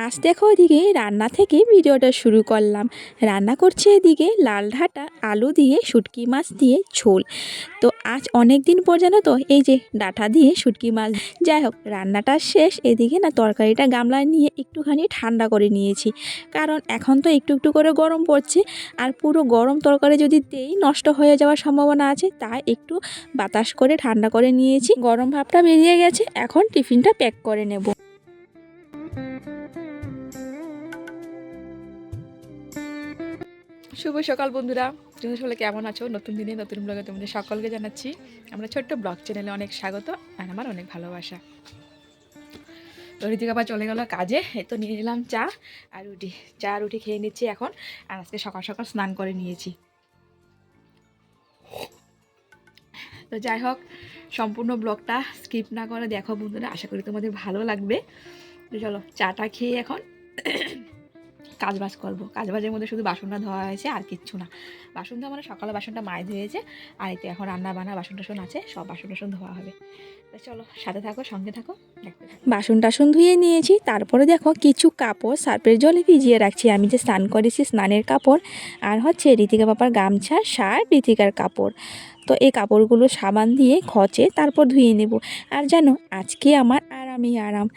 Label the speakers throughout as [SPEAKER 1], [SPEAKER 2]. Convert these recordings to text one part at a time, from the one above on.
[SPEAKER 1] আজ দেখো এদিকে রান্না থেকে ভিডিওটা শুরু করলাম। রান্না করছে এদিকে লাল ঢাটা আলু দিয়ে শুটকি মাছ দিয়ে ঝোল। তো আজ অনেক দিন পর জানো তো, এই যে ডাঁটা দিয়ে শুটকি মাছ। যাই হোক, রান্নাটা শেষ, এদিকে না তরকারিটা গামলায় নিয়ে একটুখানি ঠান্ডা করে নিয়েছি। কারণ এখন তো একটু একটু করে গরম পড়ছে, আর পুরো গরম তরকারি যদি দেই, নষ্ট হয়ে যাওয়ার সম্ভাবনা আছে, তাই একটু বাতাস করে ঠান্ডা করে নিয়েছি। গরম ভাবটা বেরিয়ে গেছে, এখন টিফিনটা প্যাক করে নেব।
[SPEAKER 2] শুভ সকাল বন্ধুরা। তুমি সকলে কেমন আছো? নতুন দিনে, নতুন ব্লগে তোমাদের সকলকে জানাচ্ছি, আমরা ছোট্ট ব্লগ চ্যানেলে অনেক স্বাগত আর আমার অনেক ভালোবাসা। তো আবার চলে গেল কাজে এই তো নিয়ে নিলাম চা আর রুটি। চা, রুটি খেয়ে নিচ্ছি এখন আর আজকে সকাল সকাল স্নান করে নিয়েছি। তো যাই হোক, সম্পূর্ণ ব্লগটা স্কিপ না করে দেখো বন্ধুরা, আশা করি তোমাদের ভালো লাগবে। চলো, চাটা খেয়ে এখন কাজ বাজ করব। কাজ বাজের মধ্যে শুধু বাসনটা ধোয়া হয়েছে, আর কিচ্ছু না। বাসন ধোয়া মানে সকালে বাসনটা মায়ে ধুয়েছে, আর এতে এখন রান্না বান্না, বাসন টাসন আছে, সব বাসন টাসন ধোয়া হবে। চলো, সাথে থাকো, সঙ্গে থাকো থাকো।
[SPEAKER 1] বাসন টাসন ধুয়ে নিয়েছি, তারপরে দেখো কিছু কাপড় সার্পের জলে ভিজিয়ে রাখছি। আমি যে স্নান করেছি, স্নানের কাপড়, আর হচ্ছে ঋতিকা বাবার গামছা, শার্ট ঋতিকার কাপড়। তো এই কাপড়গুলো সাবান দিয়ে খচে তারপর ধুয়ে নেব। আর জানো, আজকে আমার আরামই আরাম।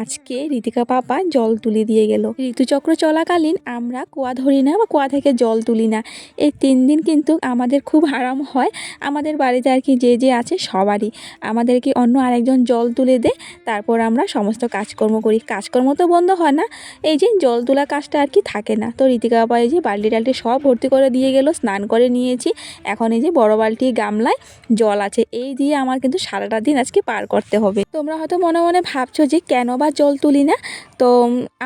[SPEAKER 1] আজকে ঋতিকা পাপা জল তুলে দিয়ে গেল। ঋতুচক্র চলাকালীন আমরা কুয়া ধরি না বা কুয়া থেকে জল তুলি না। এই তিন দিন কিন্তু আমাদের খুব আরাম হয়। আমাদের বাড়িতে আর কি যে যে আছে সবারই। আমাদেরকে অন্য আরেকজন জল তুলে দেয় তারপর আমরা সমস্ত কাজকর্ম করি। কাজকর্ম তো বন্ধ হয় না। এই যে জল তোলা কাজটা আর কি থাকে না। তো ঋতিকা বাবা এই যে বালতি টালটি সব ভর্তি করে দিয়ে গেল, স্নান করে নিয়েছি। এখন এই যে বড় বালতি গামলায় জল আছে। এই দিয়ে আমার কিন্তু সারাটা দিন আজকে পার করতে হবে। তোমরা হয়তো মনে মনে ভাবছ যে কেন বা জল তুলি না? তো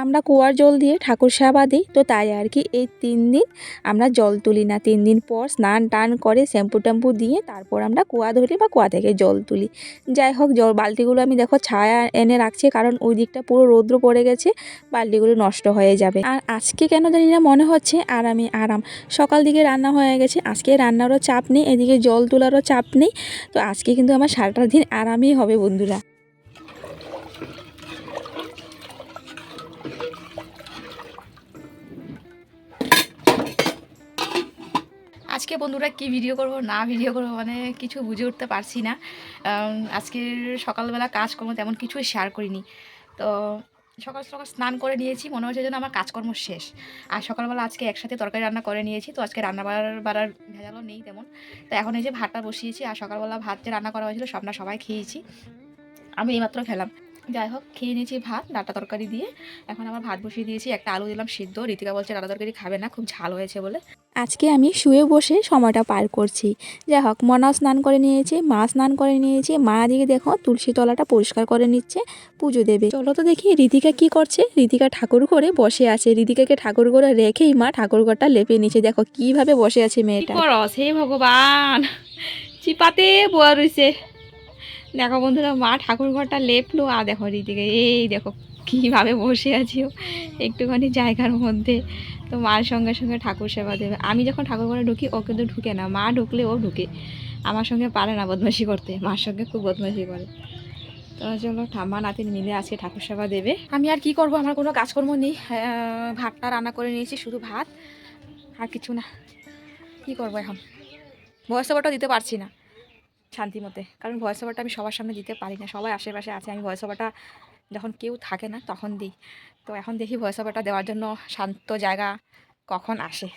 [SPEAKER 1] আমরা কুয়ার জল দিয়ে ঠাকুর সেবা দিই। তো তাই আর কি, এই তিন দিন আমরা জল তুলি না। তিন দিন পর স্নান টান করে শ্যাম্পু ট্যাম্পু দিয়ে তারপর আমরা কুয়া ধরি বা কুয়া থেকে জল তুলি। যাই হোক, জল বালতিগুলো আমি দেখো ছায়া এনে রাখছি, কারণ ওই দিকটা পুরো রৌদ্র পড়ে গেছে, বালতিগুলো নষ্ট হয়ে যাবে। আর আজকে কেন জানি না মনে হচ্ছে আরামে আরাম। সকাল দিকে রান্না হয়ে গেছে, আজকে রান্নারও চাপ নেই, এদিকে জল তোলারও চাপ নেই। তো আজকে কিন্তু আমার সারাটা দিন আরামই হবে বন্ধুরা।
[SPEAKER 2] আজকে বন্ধুরা কি ভিডিও করব না ভিডিও করব মানে কিছু বুঝে উঠতে পারছি না। আম, আজকে সকালবেলা কাজকর্ম তেমন কিছুই শেয়ার করিনি। তো সকাল সকাল স্নান করে নিয়েছি। মনে হচ্ছে যেন আমার কাজকর্ম শেষ। আর সকালবেলা আজকে একসাথে তরকারি রান্না করে নিয়েছি। তো আজকে রান্না বাড়ার বাড়ার ভেজালও নেই তেমন। তো এখন এই যে ভাতটা বসিয়েছি আর সকালবেলা ভাত যে রান্না করা হয়েছিল সব না সবাই খেয়েছি। আমি এইমাত্র খেলাম। যাই হোক খেয়ে নিয়েছি ভাত ডাটা তরকারি দিয়ে। এখন আমার ভাত বসিয়ে দিয়েছি একটা আলু দিলাম সিদ্ধ। ঋতিকা বলছে ডাটা তরকারি খাবে না খুব ঝাল হয়েছে বলে।
[SPEAKER 1] আজকে আমি শুয়ে বসে সময়টা পার করছি। যাই হোক মনাও স্নান করে নিয়েছে মা স্নান করে নিয়েছে। মা দিকে দেখো তুলসী তলাটা পরিষ্কার করে নিচ্ছে পুজো দেবে। চলো তো দেখি ঋতিকা কি করছে। ঋতিকা ঠাকুর ঘরে বসে আছে। ঋতিকাকে ঠাকুর ঘরে রেখেই মা ঠাকুর ঘরটা লেপে নিচ্ছে দেখো কীভাবে বসে আছে মেয়েটা।
[SPEAKER 2] হে ভগবান! চিপাতে বোয়া রইছে। দেখো বন্ধুরা, মা ঠাকুর ঘরটা লেপলো, আর দেখো দিদিকে এই দেখো কীভাবে বসে আছি একটুখানি জায়গার মধ্যে। তো মার সঙ্গে সঙ্গে ঠাকুর সেবা দেবে। আমি যখন ঠাকুর ঘরে ঢুকি, ও কিন্তু ঢুকে না। মা ঢুকলে ও ঢুকে। আমার সঙ্গে পারে না বদমাশি করতে। মার সঙ্গে খুব বদমাশি করে। তো চলো, ঠাম্মা, নাতিন মিলে আজকে ঠাকুর সেবা দেবে। আমি আর কি করব? আমার কোনো কাজকর্ম নেই। ভাতটা রান্না করে নিয়েছি, শুধু ভাত। আর কিছু না। কি করব এখন? ওভারটা দিতে পারছি না। শান্তি মতে। কারণ ভয়েস ওভারটা আমি সবার সামনে দিতে পারি না। সবাই আশেপাশে আছে, আমি ভয়েস ওভারটা যখন কেউ থাকে না তখন দিই। তো এখন দেখি ভয়েস ওভারটা দেওয়ার জন্য শান্ত জায়গা কখন আসে।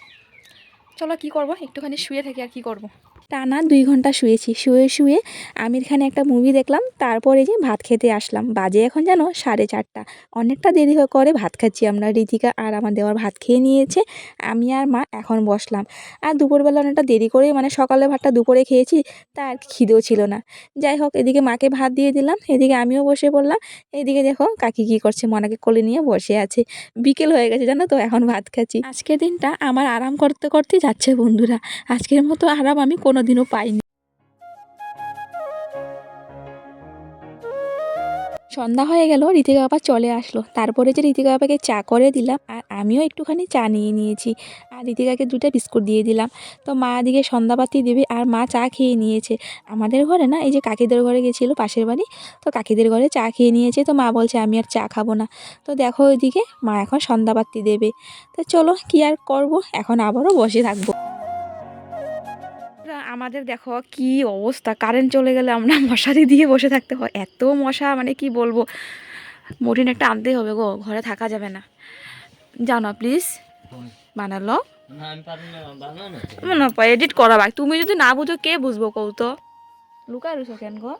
[SPEAKER 2] চলো কি করব? একটুখানি শুয়ে থাকি আর কি করব।
[SPEAKER 1] টানা দুই ঘণ্টা শুয়েছি। শুয়ে শুয়ে আমির খানে একটা মুভি দেখলাম, তারপরে যে ভাত খেতে আসলাম। বাজে এখন জানো সাড়ে চারটা। অনেকটা দেরি করে ভাত খাচ্ছি আমরা ঋতিকা আর আমার দেওয়ার ভাত খেয়ে নিয়েছে। আমি আর মা এখন বসলাম। আর দুপুরবেলা অনেকটা দেরি করে মানে সকালে ভাতটা দুপুরে খেয়েছি, তা আর খিদেও ছিল না। যাই হোক, এদিকে মাকে ভাত দিয়ে দিলাম, এদিকে আমিও বসে পড়লাম। এদিকে দেখো কাকি কী করছে, মনাকে কোলে নিয়ে বসে আছে। বিকেল হয়ে গেছে জানো তো, এখন ভাত খাচ্ছি। আজকের দিনটা আমার আরাম করতে করতে যাচ্ছে বন্ধুরা। আজকের মতো আরাম আমি কোনোদিনও পাইনি।
[SPEAKER 2] সন্ধ্যা হয়ে গেল ঋতিকা বাবা চলে আসলো। তারপরে যে ঋতিকা বাবাকে চা করে দিলাম, আর আমিও একটুখানি চা নিয়ে নিয়েছি, আর ঋতিকাকে দুটো বিস্কুট দিয়ে দিলাম। তো মা দিকে সন্ধ্যাবাতি দেবে, আর মা চা খেয়ে নিয়েছে। আমাদের ঘরে না, এই যে কাকিদের ঘরে গেছিল পাশের বাড়ি, তো কাকিদের ঘরে চা খেয়ে নিয়েছে। তো মা বলছে, আমি আর চা খাব না। তো দেখো ওইদিকে মা এখন সন্ধ্যাবাতি দেবে। তো চলো, কি আর করব? এখন আবারও বসে থাকব। আমাদের দেখো কি অবস্থা? কারেন্ট চলে গেলে আমরা মশারি দিয়ে বসে থাকতে হয়। এত মশা মানে কি বলব? মরিন একটা আনতেই হবে গো ঘরে থাকা যাবে না। জানো প্লিজ বানালো।
[SPEAKER 3] না আমি পারি না বানাও না তো।
[SPEAKER 2] না এডিট করা ভাই তুমি যদি না বুঝো কে বুঝব কৌ তো? লুকায় রুছো কেন গো?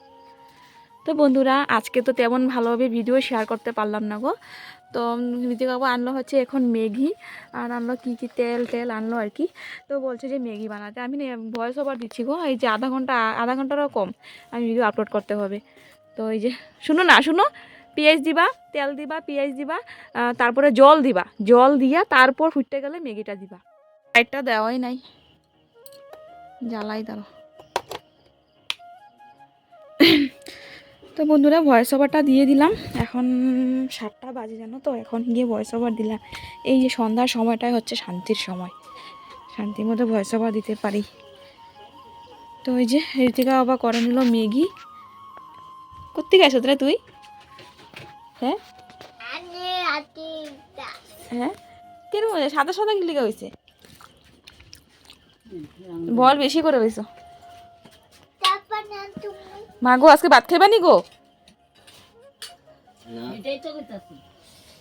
[SPEAKER 2] তো বন্ধুরা আজকে তো তেমন ভালোভাবে ভিডিও শেয়ার করতে পারলাম না গো। তো বাবু আনলো হচ্ছে এখন ম্যাগি, আর আনলো কী কী তেল টেল আনলো আর কি। তো বলছে যে ম্যাগি বানাতে। আমি ভয়েস ওভার দিচ্ছি গো, এই যে আধা ঘণ্টা, আধা ঘন্টারও কম। আমি ভিডিও আপলোড করতে হবে। তো এই যে, শুনো না, শুনো। পেঁয়াজ দিবা, তেল দিবা, পেঁয়াজ দিবা তারপরে জল দিবা। জল দিয়া তারপর ফুটতে গেলে ম্যাগিটা দিবা। লাইটটা দেওয়াই নাই। জ্বালাই দাঁড়ো তো বন্ধুরা ভয়েস ওভারটা দিয়ে দিলাম। এখন সাতটা বাজে জানো তো এখন গিয়ে ভয়েস ওভার দিলাম। এই যে সন্ধ্যার সময়টাই হচ্ছে শান্তির সময়। শান্তির মধ্যে ভয়েস ওভার দিতে পারি। তো ওই যে ঋতিকা বাবা করে নিল ম্যাগি। করতে গেছো তোরা তুই? হ্যাঁ? হ্যাঁ? কেন হয়েছে সাদা সাদা কি লেগে হয়েছে বল বেশি করে হয়েছো মা গো আজকে ভাত খাইবা নি গো?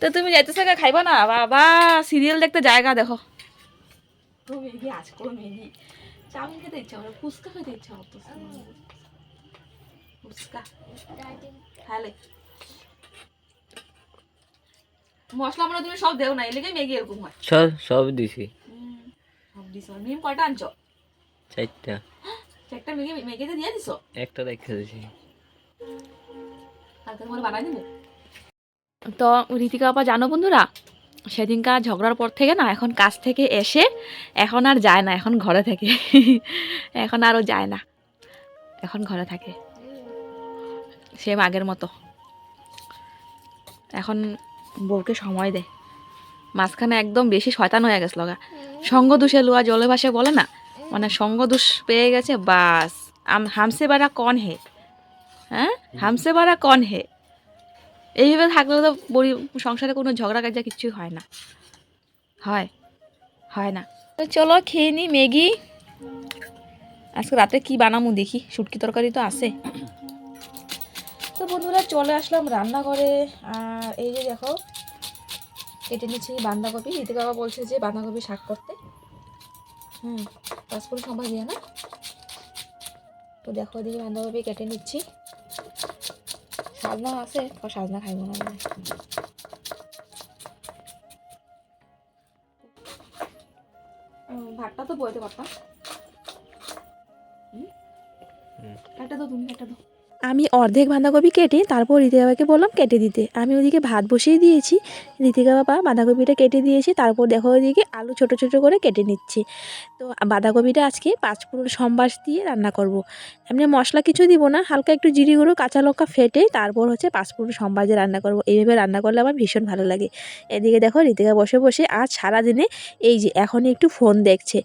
[SPEAKER 2] তো তুমি যাইতেছো কে খাইবা না? বাবা সিরিয়াল দেখতে জায়গা দেখো। চাউমিন খেতে ইচ্ছা করে ফুচকা খেতে ইচ্ছা ফুচকা। খালে মশলা মনে তুমি সব দেও না এলেগে মেগি এরকম হয়।
[SPEAKER 3] সব সব দিছি।
[SPEAKER 2] সব দিছো। মিম কয়টা আনছো?
[SPEAKER 3] চারটা।
[SPEAKER 2] একটা মেগি মেগিতে দিয়ে দিছো?
[SPEAKER 3] একটা রেখে দিছি
[SPEAKER 2] কালকে তোমার বানাই দিব। তো ঋতিকা আপা জানো বন্ধুরা? সেদিনকার ঝগড়ার পর থেকে না এখন কাজ থেকে এসে এখন আর যায় না এখন ঘরে থাকে। এখন আরও যায় না। এখন ঘরে থাকে। সেম আগের মতো। এখন বউকে সময় দেয় মাঝখানে একদম বেশি শয়তান হয়ে গেছিল গা সঙ্গ দোষে লোয়া জলে ভাসে বলে না মানে সঙ্গ দোষ পেয়ে গেছে, বাস। হামসে বারা কন হে? হ্যাঁ? হামসে বারা কন হে? এইভাবে থাকলে তো সংসারে কোনো ঝগড়া কাজা কিছুই হয় না। হয় হয় না। তো চলো খেয়ে নি, ম্যাগি। আজকে রাতে কি বানামু দেখি, শুটকি তরকারি তো আছে। তো বন্ধুরা, চলে আসলাম রান্নাঘরে। আর এই যে দেখো, কেটে নিচ্ছি বাঁধাকপি। ঋতিকা বাবা বলছে যে বাঁধাকপি শাক করতে। হুম। পাঁচপুরি সম্ভব দিয়ে না? তো দেখো এদিকে বান্ধবী কেটে নিচ্ছি। সাজনা আছে সাজনা খাইব না। ভাতটা তো বইতে পারতাম। একটা তো তুমি একটা দাও। আমি অর্ধেক বাঁধাকপি কেটে তারপর ঋতিকা বাবাকে বললাম কেটে দিতে। আমি ওদিকে ভাত বসিয়ে দিয়েছি। ঋতিকা বাবা বাঁধাকপিটা কেটে দিয়েছি। তারপর দেখো ওদিকে আলু ছোট ছোট করে কেটে নিচ্ছি। তো বাঁধাকপিটা আজকে পাঁচ পুরো সম্বাস দিয়ে রান্না করব। এমনি মশলা কিছু দিব না, হালকা একটু জিরি গুঁড়ো, কাঁচা লঙ্কা ফেটে তারপর হচ্ছে পাঁচ পুরো সম্বাস দিয়ে রান্না করব। এইভাবে রান্না করলে আমার ভীষণ ভালো লাগে। এদিকে দেখো ঋতিকা বসে বসে আজ সারাদিনে এই যে এখন একটু ফোন দেখছে।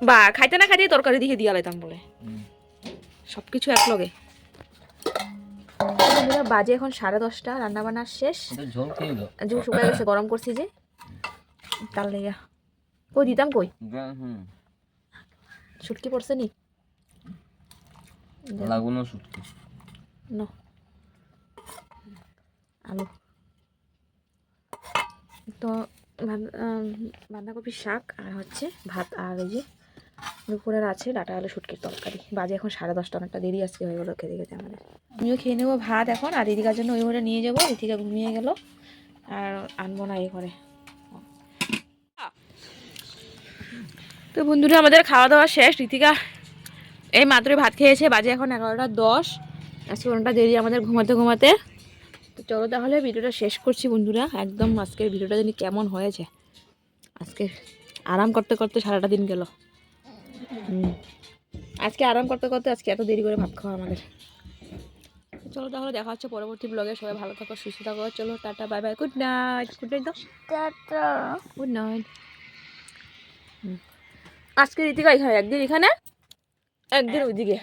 [SPEAKER 2] বা খাইতে না খাইতে তরকারি দিয়ে দিয়া লাইতাম বলে। সব কিছু এক লগে বাজে এখন সাড়ে দশটা রান্না বান্না শেষ
[SPEAKER 3] ঝোল
[SPEAKER 2] শুকাই গেছে গরম করছি যে। তার লেগা। কই দিতাম কই?
[SPEAKER 3] হুম।
[SPEAKER 2] ছুটকি পড়ছে নি?
[SPEAKER 3] লাগবো না শুটকি।
[SPEAKER 2] ন। আলু। তো বাঁধাকপির শাক আর হচ্ছে ভাত আর এই যে দুপুরের আছে, ডাটা আলু শুটকির তরকারি। বাজে এখন সাড়ে দশটা, অনেকটা দেরি আজকে হয়ে গেলো খেতে খেতে আমাদের। আমিও খেয়ে নেব ভাত এখন, আর রিতিকার জন্য ওই ঘরে নিয়ে যাব রিতিকা ঘুমিয়ে গেল, আর আনব না এই ঘরে। তো বন্ধুরা, আমাদের খাওয়া দাওয়া শেষ। ঋতিকা এই মাত্রই ভাত খেয়েছে, বাজে এখন এগারোটা দশ। আজকে অনেকটা দেরি আমাদের ঘুমাতে ঘুমাতে। তো চলো তাহলে ভিডিওটা শেষ করছি বন্ধুরা, একদম আজকের ভিডিওটা জানি কেমন হয়েছে। আজকে আরাম করতে করতে সারাটা দিন গেল। আজকে আরাম করতে করতে আজকে এত দেরি করে ভাত খাওয়া আমাদের। চলো তাহলে দেখা হচ্ছে পরবর্তী ব্লগে সবাই ভালো থাকো সুস্থ থাকো। চলো tata bye bye good night good night তো গুড নাইট আজকে রীতিকা এখানে একদিন এখানে একদিন ওইদিকে।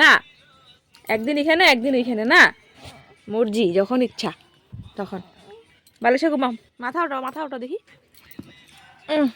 [SPEAKER 2] না একদিন এখানে একদিন ওইখানে না। মর্জি যখন ইচ্ছা তখন। বালিশে ঘুমাম মাথা ওঠাও মাথা ওঠাও দেখি। উম।